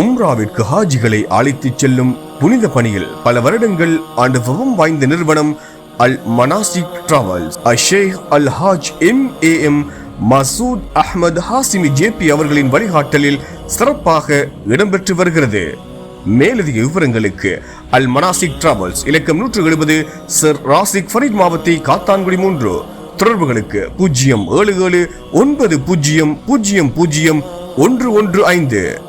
உம்ராவிற்கு ஹாஜிகளை அழைத்துச் செல்லும் புனித பணியில் பல வருடங்கள் அனுபவம் வாய்ந்த நிறுவனம் Al Manasik travels Ashek Al Haj M A M Masood Ahmed Hashimi JP அவர்களின் வழிகாட்டலில் சிறப்பாக இடம்பெற்று வருகிறது. மேலதிக விவரங்களுக்கு அல் மனாசிக் டிராவல்ஸ் இலக்கம் நூற்று எழுபது சர் ராசிக் ஃபரீத் மாவத்தை காத்தான்குடி மூன்று. தொடர்புகளுக்கு பூஜ்ஜியம் ஏழு ஏழு ஒன்பது பூஜ்ஜியம் பூஜ்ஜியம் பூஜ்ஜியம் ஒன்று ஒன்று ஐந்து.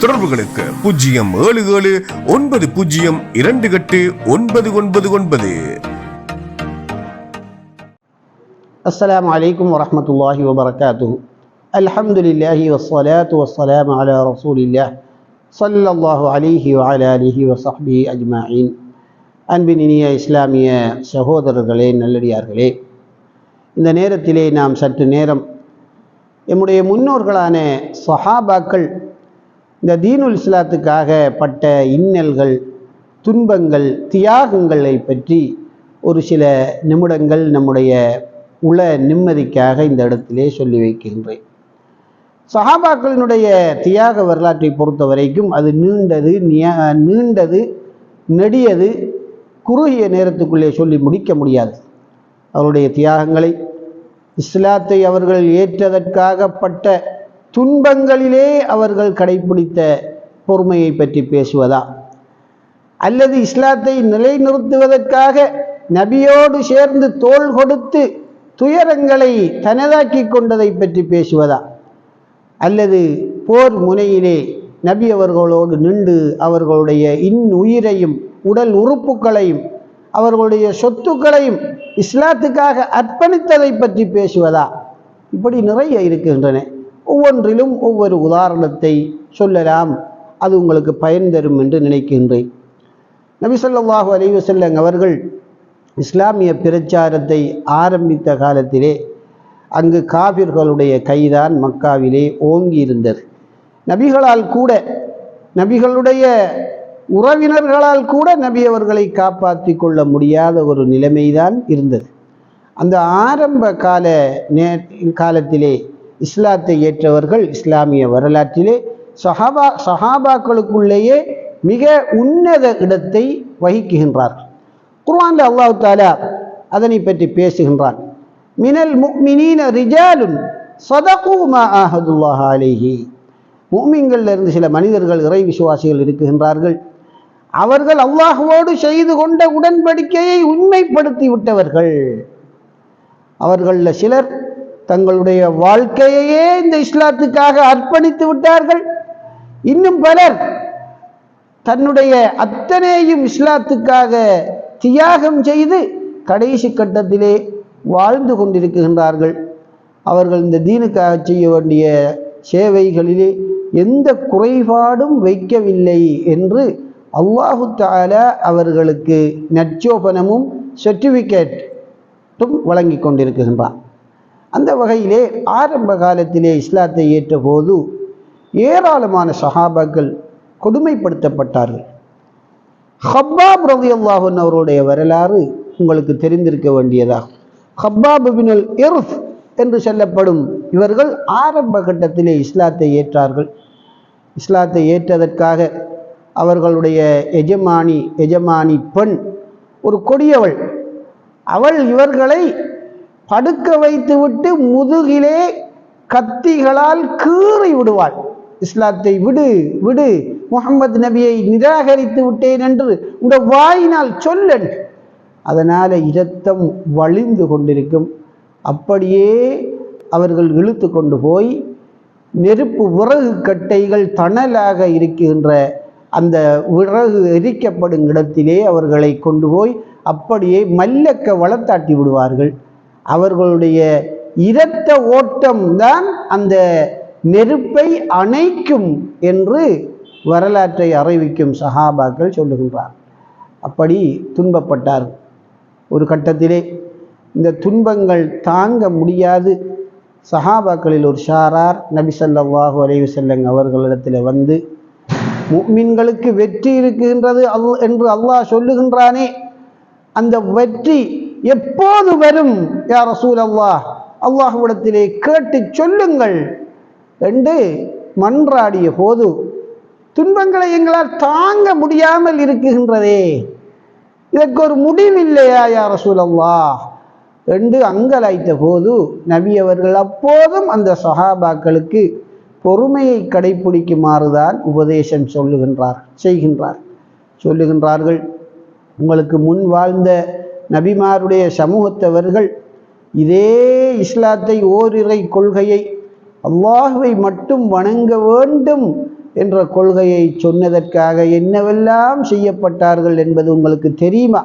தொடர்புகளுக்கு பூஜ்ஜியம் ஏழு ஏழு ஒன்பது பூஜ்ஜியம் இரண்டு எட்டு ஒன்பது ஒன்பது ஒன்பது السلام عليكم ورحمة الله وبركاته الحمد لله والصلاة والسلام على رسول الله صلى الله عليه وعلى آله وصحبه أجمعين அன்பின் இனிய இஸ்லாமிய சகோதரர்களே நல்லடியார்களே இந்த நேரத்திலே நாம் சற்று நேரம் எம்முடைய முன்னோர்களான சஹாபாக்கள் இந்த தீனுல் இஸ்லாத்துக்காக பட்ட இன்னல்கள் துன்பங்கள் தியாகங்களை பற்றி ஒரு சில நிமிடங்கள் நம்முடைய உள நிம்மதிக்காக இந்த இடத்திலே சொல்லி வைக்கின்றேன். சஹாபாக்களினுடைய தியாக வரலாற்றை பொறுத்த வரைக்கும் அது நீண்டது நீண்டது நெடியது குறுகிய நேரத்துக்குள்ளே சொல்லி முடிக்க முடியாது. அவருடைய தியாகங்களை இஸ்லாத்தை அவர்கள் ஏற்றதற்காகப்பட்ட துன்பங்களிலே அவர்கள் கடைபிடித்த பொறுமையை பற்றி பேசுவதா? அல்லது இஸ்லாத்தை நிலைநிறுத்துவதற்காக நபியோடு சேர்ந்து தோள் கொடுத்து துயரங்களை தனதாக்கி கொண்டதை பற்றி பேசுவதா? அல்லது போர் முனையிலே நபி அவர்களோடு நின்று அவர்களுடைய இன் உயிரையும் உடல் உறுப்புகளையும் அவர்களுடைய சொத்துக்களையும் இஸ்லாத்துக்காக அர்ப்பணித்ததை பற்றி பேசுவதா? இப்படி நிறைய இருக்கின்றன. ஒவ்வொன்றிலும் ஒவ்வொரு உதாரணத்தை சொல்லலாம். அது உங்களுக்கு பயன் தரும் என்று நினைக்கின்றேன். நபி ஸல்லல்லாஹு அலைஹி அவர்கள் இஸ்லாமிய பிரச்சாரத்தை ஆரம்பித்த காலத்திலே அங்கு காபிர்களுடைய கைதான் மக்காவிலே ஓங்கி இருந்தது நபிகளால் கூட நபிகளுடைய உறவினர்களால் கூட நபி அவர்களை காப்பாற்றி கொள்ள முடியாத ஒரு நிலைமைதான் இருந்தது. அந்த ஆரம்ப கால நே காலத்திலே இஸ்லாத்தை ஏற்றவர்கள் இஸ்லாமிய வரலாற்றிலே சஹாபா சஹாபாக்களுக்குள்ளேயே மிக உன்னத இடத்தை வகிக்குகின்றார்கள் குர்வான் அல்லாஹு தாலா அதனை பற்றி பேசுகின்றான். மினல் முக்மினீன ரிஜாலுன் சதகு மா ஆஹதுல்லாஹ் அலைஹி. இருந்து சில மனிதர்கள் இறை விசுவாசிகள் இருக்குகின்றார்கள். அவர்கள் அல்லாஹுவோடு செய்து கொண்ட உடன்படிக்கையை உண்மைப்படுத்தி விட்டவர்கள். அவர்களில் சிலர் தங்களுடைய வாழ்க்கையையே இந்த இஸ்லாத்துக்காக அர்ப்பணித்து விட்டார்கள். இன்னும் பலர் தன்னுடைய அத்தனையும் இஸ்லாத்துக்காக தியாகம் செய்து கடைசி கட்டத்திலே வாழ்ந்து கொண்டிருக்கின்றார்கள். அவர்கள் இந்த தீனுக்காக செய்ய வேண்டிய சேவைகளிலே எந்த குறைபாடும் வைக்கவில்லை என்று அல்லாஹு தஆலா அவர்களுக்கு நச்சோபனமும் சர்டிஃபிகேட்டும் வழங்கி கொண்டிருக்கின்றான். அந்த வகையிலே ஆரம்ப காலத்திலே இஸ்லாத்தை ஏற்றபோது ஏராளமான சஹாபாக்கள் கொடுமைப்படுத்தப்பட்டார்கள். ஹப்பாப் ரலியல்லாஹு அவருடைய வரலாறு உங்களுக்கு தெரிந்திருக்க வேண்டியதாகும். ஹப்பாப் பினல் இர்ஃப் என்று சொல்லப்படும் இவர்கள் ஆரம்ப கட்டத்திலே இஸ்லாத்தை ஏற்றார்கள். இஸ்லாத்தை ஏற்றதற்காக அவர்களுடைய எஜமானி எஜமானி பெண் ஒரு கொடியவள். அவள் இவர்களை படுக்க வைத்துவிட்டு முதுகிலே கத்திகளால் கீறி விடுவாள். இஸ்லாத்தை விடு விடு. முகமது நபியை நிராகரித்து விட்டேன் என்று இந்த வாயினால் சொல்லன் அதனால் இரத்தம் வழிந்து கொண்டிருக்கும். அப்படியே அவர்கள் இழுத்து கொண்டு போய் நெருப்பு விறகு கட்டைகள் தணலாக இருக்கின்ற அந்த விறகு எரிக்கப்படும் இடத்திலே அவர்களை கொண்டு போய் அப்படியே மல்லக்க வளர்த்தாட்டி விடுவார்கள். அவர்களுடைய இரத்த ஓட்டம்தான் அந்த நெருப்பை அணைக்கும் என்று வரலாற்றை அறிவிக்கும் சஹாபாக்கள் சொல்லுகின்றார். அப்படி துன்பப்பட்டார். ஒரு கட்டத்திலே இந்த துன்பங்கள் தாங்க முடியாது. சஹாபாக்களில் ஒரு ஷாரார் நபி ஸல்லல்லாஹு அலைஹி வஸல்லம் அவர்களிடத்தில் வந்து மீன்களுக்கு வெற்றி இருக்கின்றது அல் என்று அல்லாஹ் சொல்லுகின்றானே அந்த வெற்றி எப்போது வரும் யா ரசூல் அல்லாஹ் அல்லாஹுவிடத்திலே கேட்டு சொல்லுங்கள் என்று மன்றாடிய போது துன்பங்களை எங்களால் தாங்க முடியாமல் இருக்குகின்றதே. இதற்கு ஒரு முடிவில்லையா யா ரசூலல்லாஹ்? என்று அங்கலாய்த்த போது நபி அவர்கள் அப்போதும் அந்த சஹாபாக்களுக்கு பொறுமையை கடைப்பிடிக்குமாறுதான் உபதேசம் சொல்லுகின்றார் செய்கின்றார். சொல்லுகின்றார்கள் உங்களுக்கு முன் வாழ்ந்த நபிமாருடைய சமூகத்தவர்கள் இதே இஸ்லாத்தை ஓரிறை கொள்கையை அல்லாஹுவை மட்டும் வணங்க வேண்டும் என்ற கொள்கையை சொன்னதற்காக என்னவெல்லாம் செய்யப்பட்டார்கள் என்பது உங்களுக்கு தெரியுமா?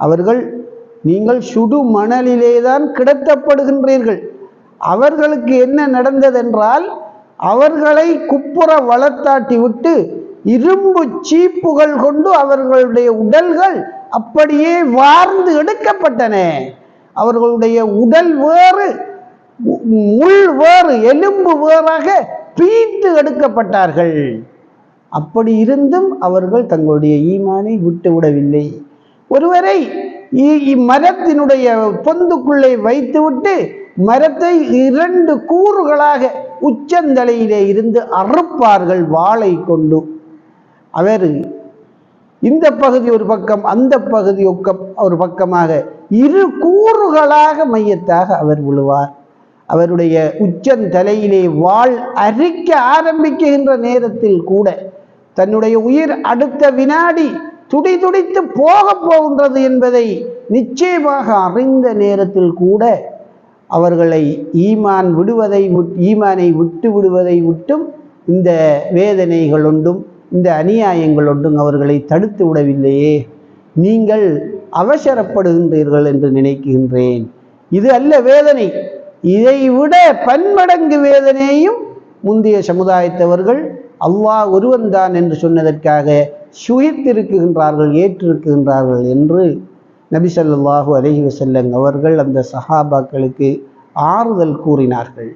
அவர்கள் நீங்கள் சுடு மணலிலே தான் கிடத்தப்படுகின்றீர்கள். அவர்களுக்கு என்ன நடந்ததென்றால் அவர்களை குப்புற வளர்த்தாட்டி விட்டு இரும்பு சீப்புகள் கொண்டு அவர்களுடைய உடல்கள் அப்படியே வார்ந்து எடுக்கப்பட்டன. அவர்களுடைய உடல் வேறு முள் வேறு எலும்பு வேறாக பீத்து எடுக்கப்பட்டார்கள். அப்படி இருந்தும் அவர்கள் தங்களுடைய ஈமானை விட்டு விடவில்லை. ஒருவரை இ- இம்மரத்தினுடைய பொந்துக்குள்ளே வைத்துவிட்டு மரத்தை இரண்டு கூறுகளாக உச்சந்தலையிலே இருந்து அறுப்பார்கள் வாளை கொண்டு. அவர் இந்த பகுதி ஒரு பக்கம் அந்த பகுதி ஒரு பக்கமாக. இரு கூறுகளாக மையத்தாக அவர் விழுவார். அவருடைய உச்சந்தலையிலே வாழ் அரிக்க ஆரம்பிக்கின்ற நேரத்தில் கூட தன்னுடைய உயிர் அடுத்த வினாடி துடி துடித்து போக போகின்றது என்பதை நிச்சயமாக அறிந்த நேரத்தில் கூட அவர்களை ஈமான் விடுவதை ஈமானை விட்டு விடுவதை விட்டும் இந்த வேதனைகள் ஒன்றும் இந்த அநியாயங்கள் ஒன்றும் அவர்களை தடுத்து விடவில்லையே. நீங்கள் அவசரப்படுகின்றீர்கள் என்று நினைக்கின்றேன். இது அல்ல வேதனை. இதைவிட பன்மடங்கு வேதனையும் முந்தைய சமுதாயத்தவர்கள் அல்லாஹ் ஒருவன் தான் என்று சொன்னதற்காக சுகித்திருக்குகின்றார்கள் ஏற்றிருக்கின்றார்கள் என்று நபி சொல்லாஹு அலஹி வசல்லங் அவர்கள் அந்த சஹாபாக்களுக்கு ஆறுதல் கூறினார்கள்.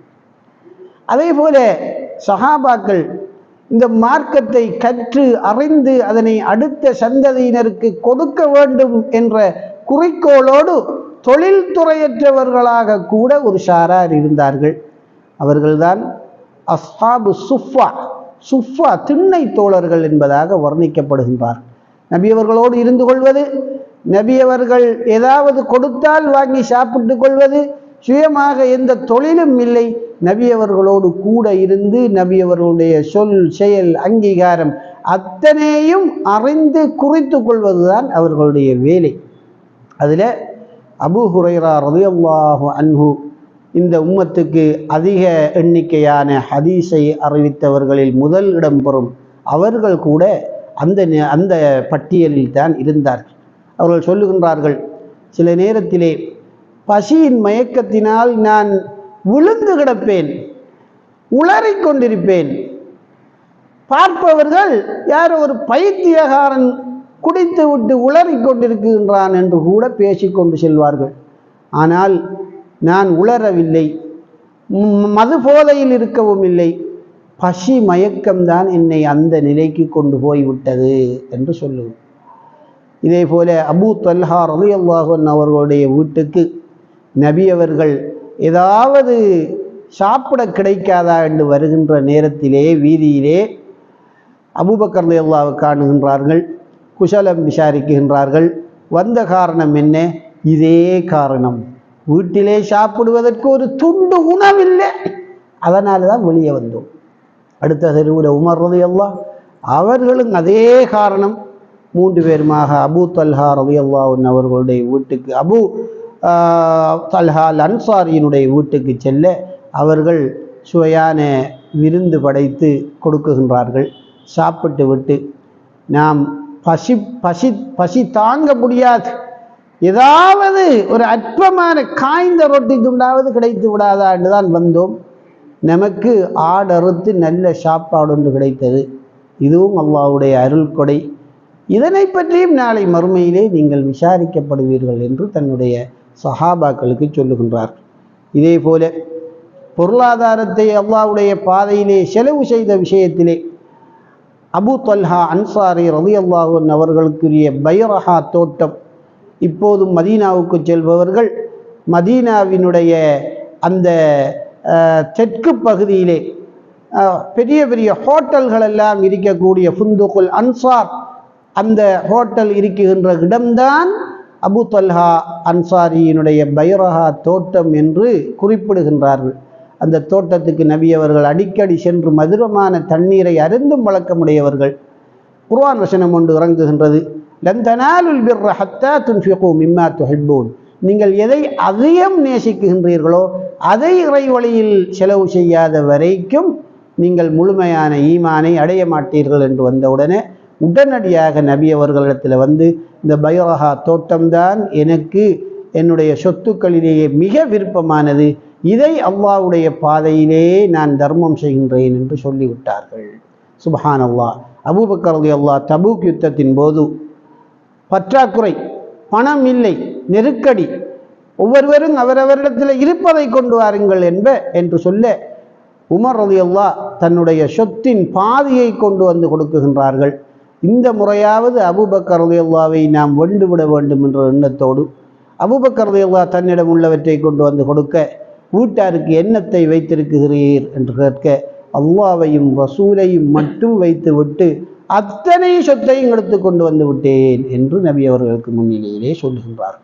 அதே போல சஹாபாக்கள் இந்த மார்க்கத்தை கற்று அறிந்து அதனை அடுத்த சந்ததியினருக்கு கொடுக்க வேண்டும் என்ற குறிக்கோளோடு தொழில்துறையற்றவர்களாக கூட ஒரு சாரார் இருந்தார்கள். அவர்கள்தான் அஸ்ஹாபு சுஃபா சுஃபா திண்ணை தோழர்கள் என்பதாக வர்ணிக்கப்படுகின்றார். நபியவர்களோடு இருந்து கொள்வது நபியவர்கள் ஏதாவது கொடுத்தால் வாங்கி சாப்பிட்டு கொள்வது சுயமாக எந்த தொழிலும் இல்லை. நபியவர்களோடு கூட இருந்து நபியவர்களுடைய சொல் செயல் அங்கீகாரம் அத்தனையும் அறிந்து குறித்து கொள்வதுதான் அவர்களுடைய வேலை. அதில் அபு ஹுரைரா ரலியல்லாஹு அன்ஹு இந்த உம்மத்துக்கு அதிக எண்ணிக்கையான ஹதீஸை அறிவித்தவர்களில் முதல் இடம் பெறும். அவர்கள் கூட அந்த நே- அந்த பட்டியலில் தான் இருந்தார்கள். அவர்கள் சொல்லுகின்றார்கள் சில நேரத்திலே பசியின் மயக்கத்தினால் நான் விழுந்து கிடப்பேன் உளறிக் கொண்டிருப்பேன். பார்ப்பவர்கள் யாரோ ஒரு பைத்தியகாரன் குடித்து விட்டு உளறிக் கொண்டிருக்கின்றான் என்று கூட பேசிக்கொண்டு செல்வார்கள். ஆனால் நான் உளரவில்லை மது போதையில் இருக்கவும் இல்லை. பசி மயக்கம்தான் என்னை அந்த நிலைக்கு கொண்டு போய்விட்டது என்று சொல்லுவோம். இதே போல அபூ தல்ஹா ரலி அல்லாஹன் அவர்களுடைய வீட்டுக்கு நபி அவர்கள் ஏதாவது சாப்பிட கிடைக்காதா என்று வருகின்ற நேரத்திலே வீதியிலே அபூபக்கர் ரலியல்லாஹு காணுகின்றார்கள் குஷலம் விசாரிக்கின்றார்கள். வந்த காரணம் என்ன? இதே காரணம். வீட்டிலே சாப்பிடுவதற்கு ஒரு துண்டு உணவில்லை. அதனால தான் வெளியே வந்தோம். அடுத்த தெருவில் உமர் எல்லாம் அவர்களும் அதே காரணம். மூன்று பேருமாக அபூ தல்ஹா ரலியல்லாஹு அவர்களுடைய வீட்டுக்கு அபூ ஆஹ், தல்ஹா அன்சாரியினுடைய வீட்டுக்கு செல்ல அவர்கள் சுவையான விருந்து படைத்து கொடுக்குகின்றார்கள். சாப்பிட்டு விட்டு நாம் பசி பசி பசி தாங்க முடியாது. ஏதாவது ஒரு அற்பமான காய்ந்த ரொட்டி துண்டாவது கிடைத்து விடாதா என்று தான் வந்தோம். நமக்கு ஆடறுத்து நல்ல சாப்பாடு ஒன்று கிடைத்தது. இதுவும் அல்லாவுடைய அருள் கொடை. இதனை பற்றியும் நாளை மறுமையிலே நீங்கள் விசாரிக்கப்படுவீர்கள் என்று தன்னுடைய சஹாபாக்களுக்கு சொல்லுகின்றார். இதே போல பொருளாதாரத்தை அல்லாவுடைய பாதையிலே செலவு செய்த விஷயத்திலே அபு தொல்ஹா அன்சாரி ரவி அல்லாஹன் அவர்களுக்குரிய பைரஹா தோட்டம் இப்போதும் மதீனாவுக்கு செல்பவர்கள் மதீனாவினுடைய அந்த அஹ், தெற்கு பகுதியிலே அஹ், பெரிய பெரிய ஹோட்டல்கள் எல்லாம் இருக்கக்கூடிய ஃபுந்துகுல் அன்சார் அந்த ஹோட்டல் இருக்குகின்ற இடம்தான் அபு தல்ஹா அன்சாரியினுடைய பைரஹா தோட்டம் என்று குறிப்பிடுகின்றார்கள். அந்த தோட்டத்துக்கு நபி அவர்கள் அடிக்கடி சென்று மதுரமான தண்ணீரை அருந்தும் வழக்கமுடையவர்கள். குர்வான் வசனம் ஒன்று இறங்குகின்றது. லன் பிர்ர ஹத்தா துன்ஃபிகு மிம்மா துஹிப்பூன். நீங்கள் எதை அதிகம் நேசிக்குகின்றீர்களோ அதை இறை வழியில் செலவு செய்யாத வரைக்கும் நீங்கள் முழுமையான ஈமானை அடைய மாட்டீர்கள் என்று வந்தவுடனே உடனடியாக நபி அவர்களிடத்தில் வந்து இந்த பயோரஹா தோட்டம்தான் எனக்கு என்னுடைய சொத்துக்களிலேயே மிக விருப்பமானது. இதை அல்லாவுடைய பாதையிலே நான் தர்மம் செய்கின்றேன் என்று சொல்லிவிட்டார்கள். சுபஹான் அல்லா அபூபக்கரது அல்லா தபூக் யுத்தத்தின் போது பற்றாக்குறை பணம் இல்லை நெருக்கடி ஒவ்வொருவரும் அவரவரிடத்தில் இருப்பதை கொண்டு வாருங்கள் என்ப என்று சொல்ல உமர் ரதியல்லா தன்னுடைய சொத்தின் பாதியை கொண்டு வந்து கொடுக்குகின்றார்கள். இந்த முறையாவது அபூபக்கர் ரலியல்லாவை நாம் வெண்டு விட வேண்டும் என்ற எண்ணத்தோடு அபூபக்கர் தன்னிடம் உள்ளவற்றை கொண்டு வந்து கொடுக்க வீட்டாருக்கு எண்ணத்தை வைத்திருக்கிறீர் என்று கேட்க அல்லாவையும் ரசூலையும் மட்டும் வைத்து விட்டு அத்தனை சொத்தையும் எடுத்து கொண்டு வந்து விட்டேன் என்று நபி அவர்களுக்கு முன்னிலையிலே சொல்லுகின்றார்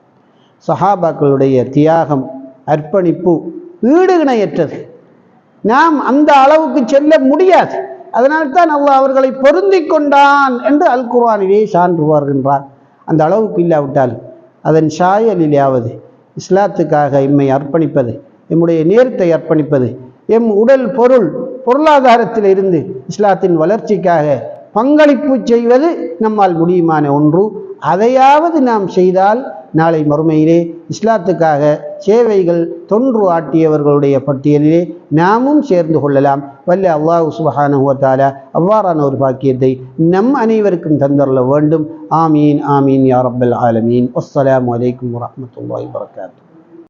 சஹாபாக்களுடைய தியாகம் அர்ப்பணிப்பு ஈடு இணையற்றது நாம் அந்த அளவுக்கு செல்ல முடியாது. அதனால்தான் அல்லாஹ் அவர்களை பொருந்தி கொண்டான் என்று அல் குர்வானிலே சான்று வருகின்றார். அந்த அளவுக்கு இல்லாவிட்டால் அதன் சாயலிலாவது இஸ்லாத்துக்காக எம்மை அர்ப்பணிப்பது எம்முடைய நேரத்தை அர்ப்பணிப்பது எம் உடல் பொருள் பொருளாதாரத்தில் இருந்து இஸ்லாத்தின் வளர்ச்சிக்காக பங்களிப்பு செய்வது நம்மால் முடியுமான ஒன்று. அதையாவது நாம் செய்தால் நாளை மறுமையிலே இஸ்லாத்துக்காக சேவைகள் தொன்று ஆட்டியவர்களுடைய பட்டியலிலே நாமும் சேர்ந்து கொள்ளலாம். வல்ல அல்லாஹ் சுபஹானுவத்தாலா அவ்வாறான ஒரு பாக்கியத்தை நம் அனைவருக்கும் தந்தரல வேண்டும் ஆமீன் ஆமீன் யா ரப்பல் ஆலமீன் அஸ்ஸலாமு அலைக்கும் வரஹ்மத்துல்லாஹி வபரகாத்துஹு